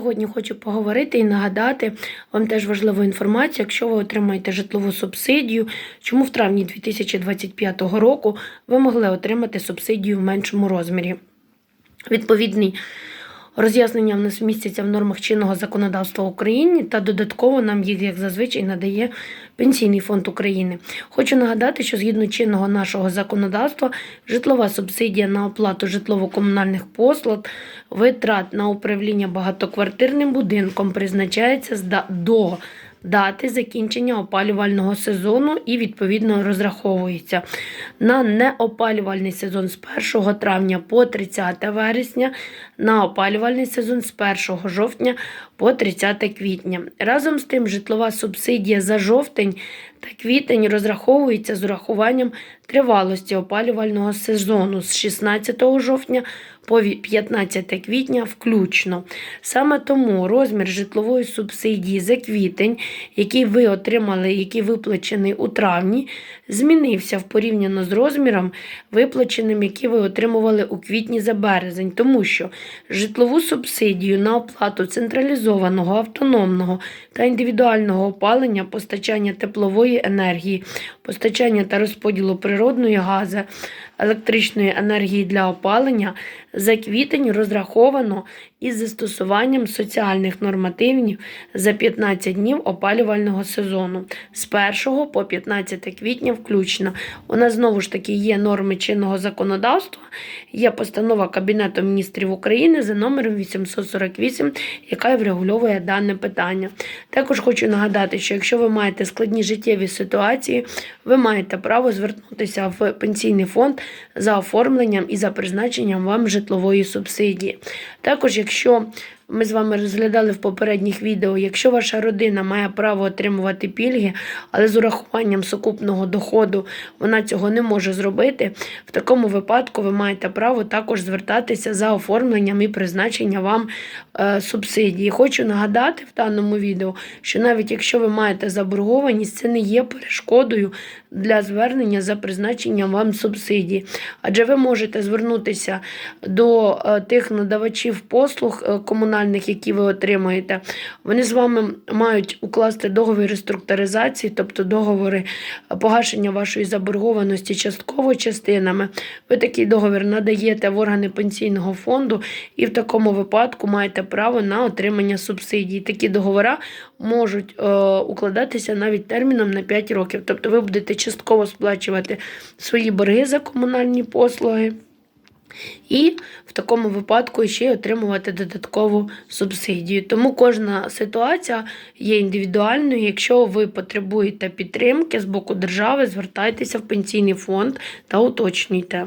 Сьогодні хочу поговорити і нагадати вам теж важливу інформацію, якщо ви отримаєте житлову субсидію, чому в травні 2025 року ви могли отримати субсидію в меншому розмірі. Відповідний роз'яснення в нас містяться в нормах чинного законодавства України та додатково нам їх, як зазвичай, надає Пенсійний фонд України. Хочу нагадати, що згідно чинного нашого законодавства, житлова субсидія на оплату житлово-комунальних послуг, витрат на управління багатоквартирним будинком призначається до дати закінчення опалювального сезону і відповідно розраховується на неопалювальний сезон з 1 травня по 30 вересня, на опалювальний сезон з 1 жовтня по 30 квітня. Разом з тим, житлова субсидія за жовтень та квітень розраховується з урахуванням тривалості опалювального сезону з 16 жовтня по 15 квітня включно. Саме тому розмір житлової субсидії за квітень, який ви отримали, який виплачений у травні, змінився в порівняно з розміром, виплаченим, який ви отримували у квітні за березень, тому що житлову субсидію на оплату централізованого, автономного та індивідуального опалення, постачання теплової енергії, постачання та розподілу природної газу, електричної енергії для опалення. За квітень розраховано із застосуванням соціальних нормативів за 15 днів опалювального сезону з 1 по 15 квітня включно. У нас знову ж таки є норми чинного законодавства, є постанова Кабінету міністрів України за номером 848, яка врегульовує дане питання. Також хочу нагадати, що якщо ви маєте складні життєві ситуації, ви маєте право звернутися в пенсійний фонд за оформленням і за призначенням вам житлової субсидії. Також, якщо ми з вами розглядали в попередніх відео, якщо ваша родина має право отримувати пільги, але з урахуванням сукупного доходу вона цього не може зробити, в такому випадку ви маєте право також звертатися за оформленням і призначення вам е, субсидії. Хочу нагадати в даному відео, що навіть якщо ви маєте заборгованість, це не є перешкодою для звернення за призначенням вам субсидії. Адже ви можете звернутися до е, тих надавачів послуг е, комунальних, які ви отримуєте. Вони з вами мають укласти договір реструктуризації, тобто договори погашення вашої заборгованості частково частинами. Ви такий договір надаєте в органи пенсійного фонду і в такому випадку маєте право на отримання субсидій. Такі договори можуть е, укладатися навіть терміном на 5 років. Тобто ви будете частково сплачувати свої борги за комунальні послуги. І в такому випадку ще й отримувати додаткову субсидію. Тому кожна ситуація є індивідуальною. Якщо ви потребуєте підтримки з боку держави, звертайтеся в пенсійний фонд та уточнюйте.